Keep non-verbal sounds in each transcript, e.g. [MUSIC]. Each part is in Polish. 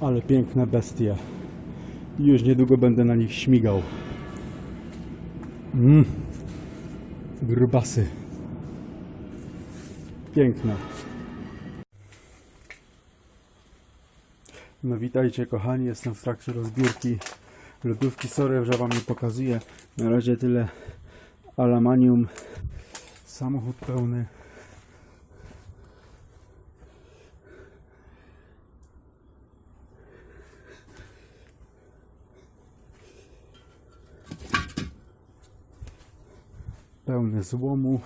Ale piękne bestie. Już niedługo będę na nich śmigał. Mmm. Grubasy. Piękne. No witajcie kochani, jestem w trakcie rozbiórki lodówki. Sorry, że wam nie pokazuję. Na razie tyle alamanium. Samochód pełny. Pełny złomu.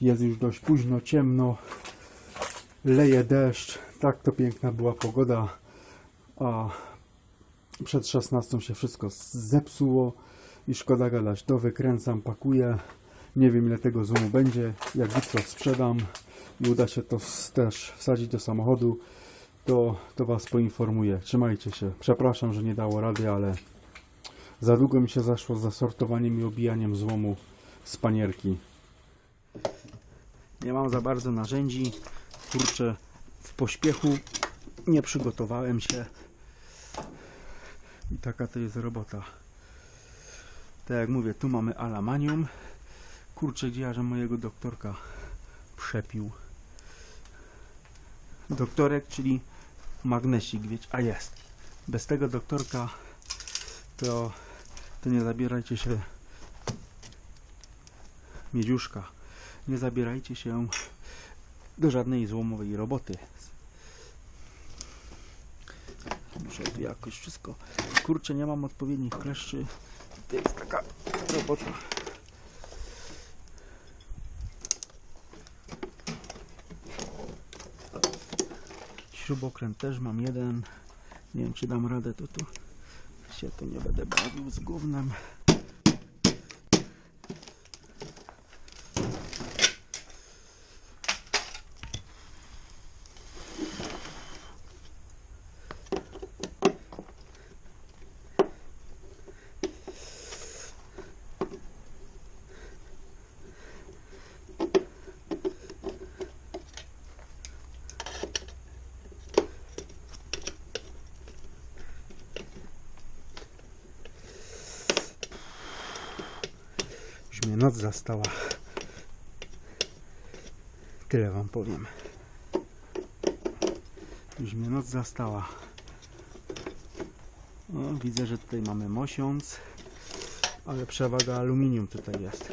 Jest już dość późno, ciemno. Leje deszcz. Tak to piękna była pogoda. A przed 16 się wszystko zepsuło i szkoda gadać. To wykręcam, pakuję. Nie wiem ile tego złomu będzie. Jak jutro sprzedam i uda się to też wsadzić do samochodu, to, to Was poinformuję. Trzymajcie się. Przepraszam, że nie dało rady, ale za długo mi się zaszło z zasortowaniem i obijaniem złomu z panierki. Nie mam za bardzo narzędzi. Kurczę, w pośpiechu nie przygotowałem się. I taka to jest robota. Tak jak mówię, tu mamy alamanium. Kurczę, gdzie ja, że mojego doktorka przepił. Doktorek, czyli magnesik, wiecie, a jest. Bez tego doktorka to, to nie zabierajcie się miedziuszka. Nie zabierajcie się do żadnej złomowej roboty. Muszę jakoś wszystko. Kurczę, nie mam odpowiednich kleszczy. To jest taka robota. Śrubokręt też mam jeden. Nie wiem, czy dam radę, to tu się tu nie będę bawił z gównem. Już mnie noc zastała. Tyle wam powiem. Już mnie noc zastała. O, widzę, że tutaj mamy mosiąc, ale przewaga aluminium tutaj jest.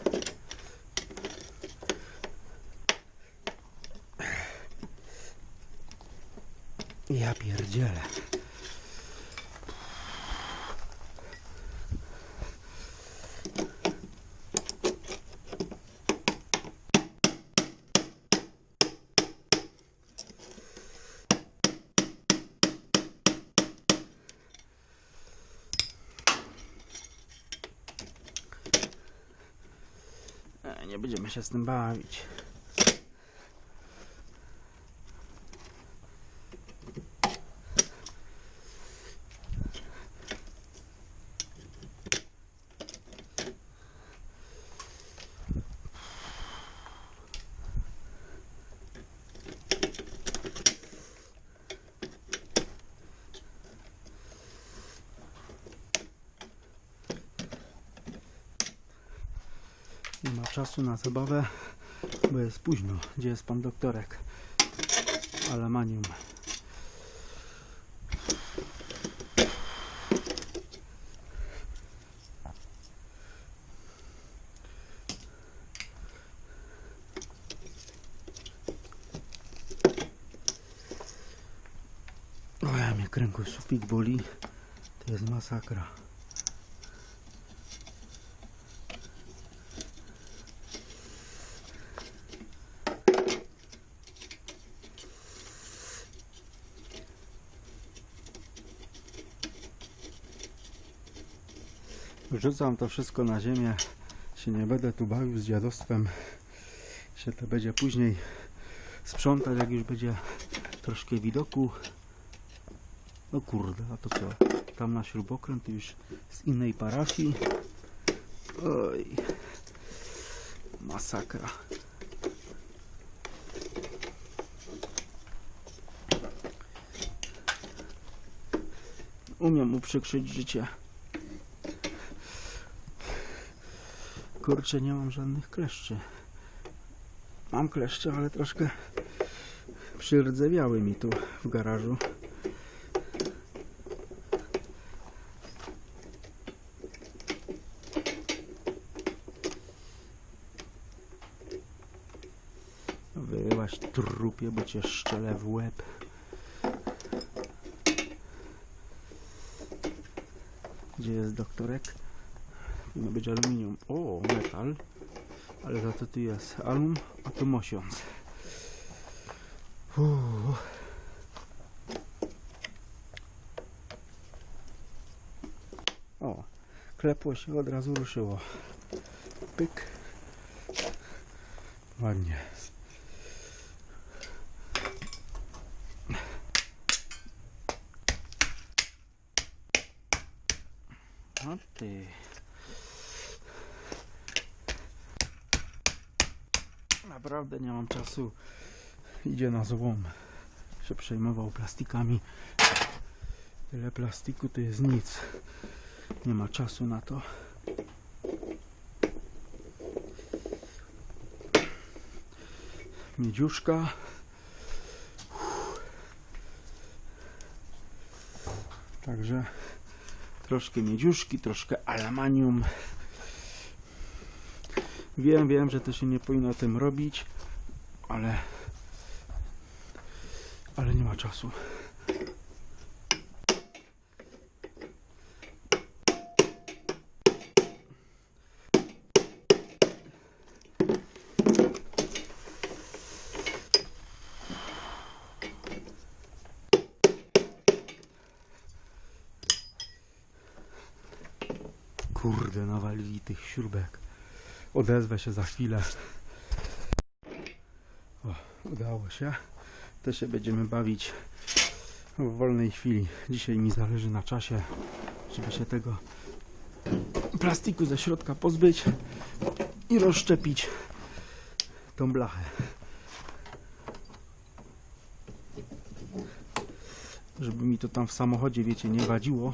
Ja pierdzielę. Nie będziemy się z tym bawić. Czasu na zabawę, bo jest późno. Gdzie jest pan doktorek? Alamanium. O, ja mnie kręgosłupik boli. To jest masakra. Wrzucam to wszystko na ziemię. Się nie będę tu bawił z dziadostwem. Się to będzie później sprzątać, jak już będzie troszkę widoku. No kurde, a to co? Tam na śrubokręt już z innej parafii. Oj. Masakra. umiem uprzykrzyć życie. Kurczę, nie mam żadnych kleszczy. Mam kleszcze, ale troszkę przyrdzewiały mi tu w garażu. Wyłaś trupie, bo cię szczelę w łeb. Gdzie jest doktorek? Powinno być aluminium. O, metal. Ale za to tu jest alum, a tu mosiąc. O, klepło się od razu ruszyło. Pyk. Ładnie. O ty. Naprawdę nie mam czasu. Idzie na złom. Się przejmował plastikami. Tyle plastiku to jest nic. Nie ma czasu na to. Miedziuszka. Także troszkę miedziuszki, troszkę alamanium. Wiem, wiem, że to się nie powinno tym robić, ale ale nie ma czasu. Kurde, nawalili tych śrubek. Odezwę się za chwilę. O, udało się. To się będziemy bawić w wolnej chwili. Dzisiaj mi zależy na czasie, żeby się tego plastiku ze środka pozbyć i rozszczepić tą blachę. Żeby mi to tam w samochodzie, wiecie, nie wadziło.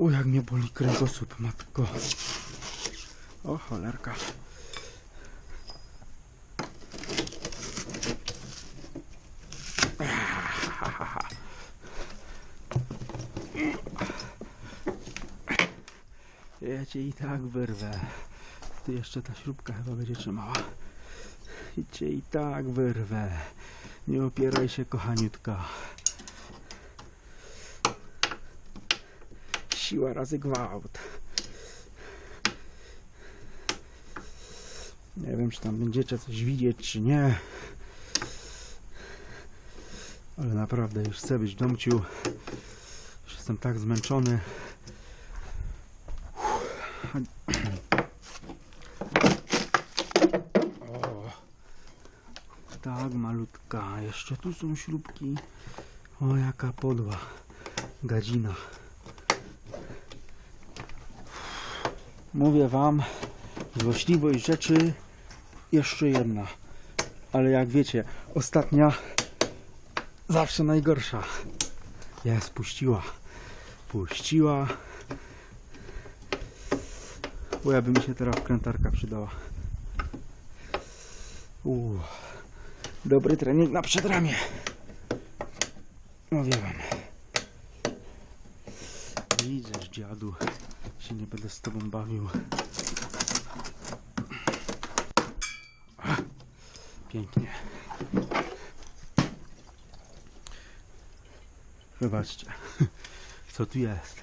O, jak mnie boli kręgosłup, matko. O, cholerka. Ja cię i tak wyrwę. Tu jeszcze ta śrubka chyba będzie trzymała. I cię i tak wyrwę. Nie opieraj się, kochaniutka. Siła razy gwałt. Nie wiem, czy tam będziecie coś widzieć, czy nie. Ale naprawdę już chcę być w domciu. Już jestem tak zmęczony. O, tak malutka. Jeszcze tu są śrubki. O, jaka podła. Gadzina. Mówię wam, złośliwość rzeczy jeszcze jedna. Ale jak wiecie, ostatnia zawsze najgorsza. Jest, puściła. Puściła. Bo ja by mi się teraz wkrętarka przydała. Uuu. Dobry trening na przedramię. Mówię wam. Widzisz, dziadu. Się nie będę z tobą bawił. Pięknie. Wybaczcie. Co tu jest?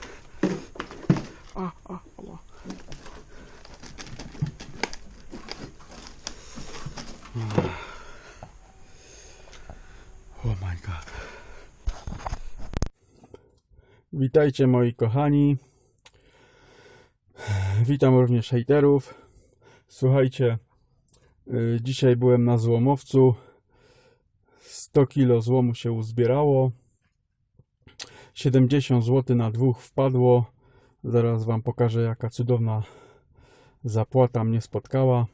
A, a, ała. Oh my god. Witajcie moi kochani. Witam również hejterów. Słuchajcie, dzisiaj byłem na złomowcu. 100 kilo złomu się uzbierało. 70 zł na dwóch wpadło. Zaraz Wam pokażę, jaka cudowna zapłata mnie spotkała.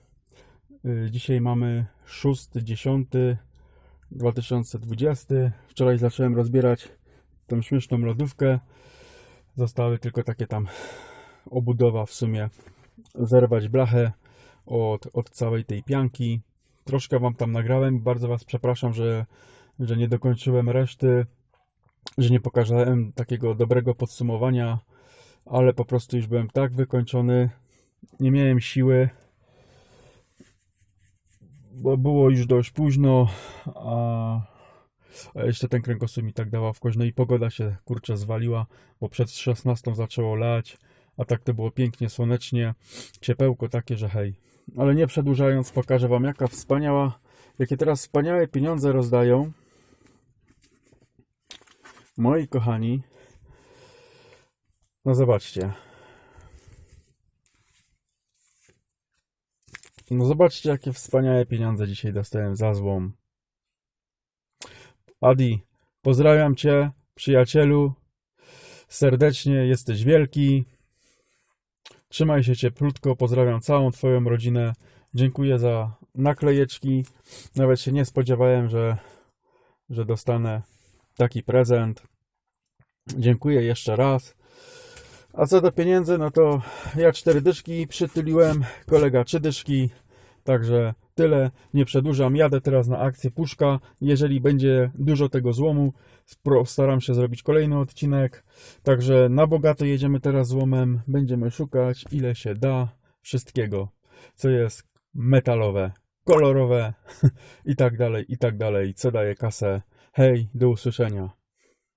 Y, Dzisiaj mamy 6.10.2020. Wczoraj zacząłem rozbierać tą śmieszną lodówkę. Zostały tylko takie tam obudowa w sumie. Zerwać blachę od, od całej tej pianki. Troszkę wam tam nagrałem. Bardzo was przepraszam, że, że nie dokończyłem reszty. Że nie pokazałem takiego dobrego podsumowania. Ale po prostu już byłem tak wykończony. Nie miałem siły bo było już dość późno, a, a jeszcze ten kręgosłup mi tak dała w kość. No i pogoda się kurczę zwaliła, bo przed 16 zaczęło lać, a tak to było pięknie, słonecznie, ciepełko takie, że hej. Ale nie przedłużając, pokażę wam jaka wspaniała, jakie teraz wspaniałe pieniądze rozdają. Moi kochani, no zobaczcie. No zobaczcie, jakie wspaniałe pieniądze dzisiaj dostałem za złom. Adi, pozdrawiam Cię, przyjacielu. Serdecznie, jesteś wielki. Trzymaj się cieplutko, pozdrawiam całą Twoją rodzinę. Dziękuję za naklejeczki. Nawet się nie spodziewałem, że, że dostanę taki prezent. Dziękuję jeszcze raz. A co do pieniędzy, no to ja cztery dyszki przytuliłem, kolega trzy dyszki. Także tyle, nie przedłużam. Jadę teraz na akcję Puszka. Jeżeli będzie dużo tego złomu, staram się zrobić kolejny odcinek. Także na bogato jedziemy teraz złomem. Będziemy szukać ile się da wszystkiego, co jest metalowe, kolorowe [LAUGHS] i tak dalej, i tak dalej, co daje kasę. Hej, do usłyszenia.